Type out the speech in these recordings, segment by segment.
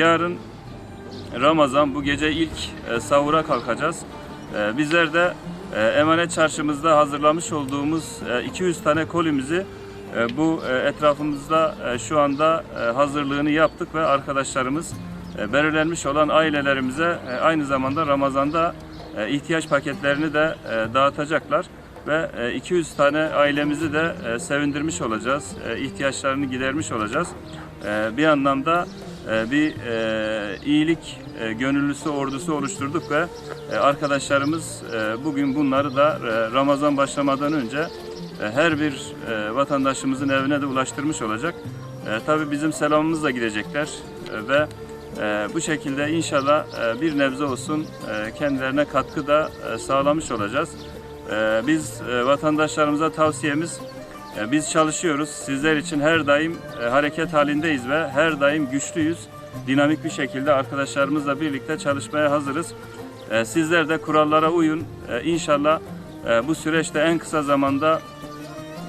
yarın Ramazan bu gece ilk e, sahura kalkacağız. E, bizler de e, emanet çarşımızda hazırlamış olduğumuz e, 200 tane kolimizi e, bu e, etrafımızda e, şu anda e, hazırlığını yaptık ve arkadaşlarımız e, belirlenmiş olan ailelerimize e, aynı zamanda Ramazan'da e, ihtiyaç paketlerini de e, dağıtacaklar ve e, 200 tane ailemizi de e, sevindirmiş olacağız, e, ihtiyaçlarını gidermiş olacağız. E, Bir anlamda bir e, iyilik e, gönüllüsü ordusu oluşturduk ve e, arkadaşlarımız bugün bunları da Ramazan başlamadan önce her bir vatandaşımızın evine de ulaştırmış olacak. Tabii bizim selamımız da gidecekler ve bu şekilde inşallah bir nebze olsun kendilerine katkı da sağlamış olacağız. Biz vatandaşlarımıza tavsiyemiz Biz çalışıyoruz. Sizler için her daim e, hareket halindeyiz ve her daim güçlüyüz. Dinamik bir şekilde arkadaşlarımızla birlikte çalışmaya hazırız. E, Sizler de kurallara uyun. E, İnşallah e, bu süreçte en kısa zamanda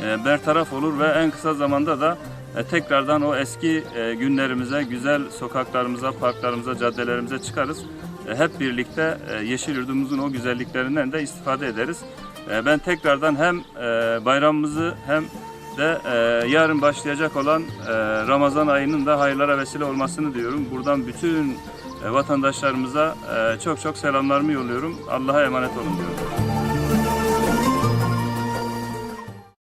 e, bertaraf olur ve en kısa zamanda da e, tekrardan o eski e, günlerimize, güzel sokaklarımıza, parklarımıza, caddelerimize çıkarız. E, Hep birlikte e, yeşil yurdumuzun o güzelliklerinden de istifade ederiz. E, Ben tekrardan hem e, bayramımızı hem de e, yarın başlayacak olan e, Ramazan ayının da hayırlara vesile olmasını diyorum. Buradan bütün vatandaşlarımıza çok çok selamlarımı yolluyorum. Allah'a emanet olun diyorum.